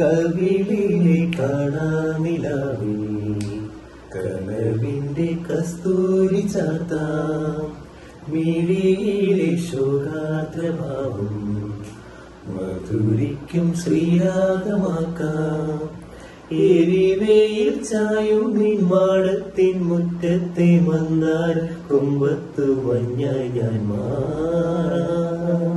കവിളിലെ കാണാനിലാവേ കനവിന്റെ കസ്തൂരി ചാത്താം മിഴിയിലെ ശോകാദ്രഭാവം മധുരിക്കും ശ്രീരാഗമാക്കാം. എരിവേയിൽ ചായും നിന്മാടത്തിൻ മുറ്റത്തെ വന്നാൽ കുമ്പത്തു മഞ്ഞ ഞാൻ മാറാം.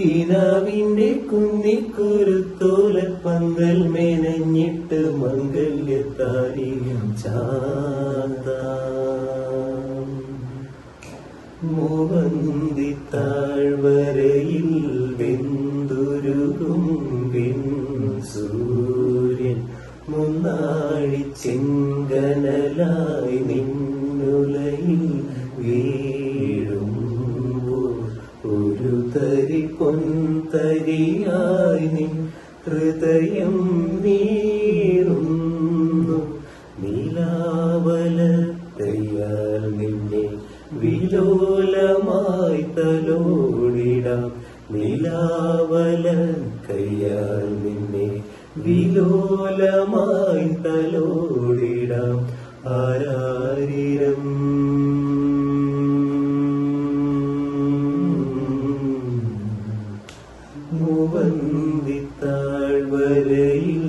കിനാവിന്റെ കുന്നിക്കുരുത്തോല പന്തൽ മേനഞ്ഞിട്ട് മംഗല്യത്താരിയും ചാന്ത. മുവന്തി താഴ്വരയിൽ വെന്തുരുകും വെൺ സൂര്യൻ. മുന്നാഴി ചെങ്കനലായി നിന്നുലയിൽ ഒരു തരി പൊൻതരിയായി നിൻ ഹൃദയം നീറുന്നു. നീലാവല തയ്യാൽ നിന്നെ വിലോലമായി തലോടിടാം. നിലാവല കയ്യാൽ നിന്നെ വിലോലമായി തലോടിടാം. ആരാരിരം മൂവന്തിത്താഴ്വരയിൽ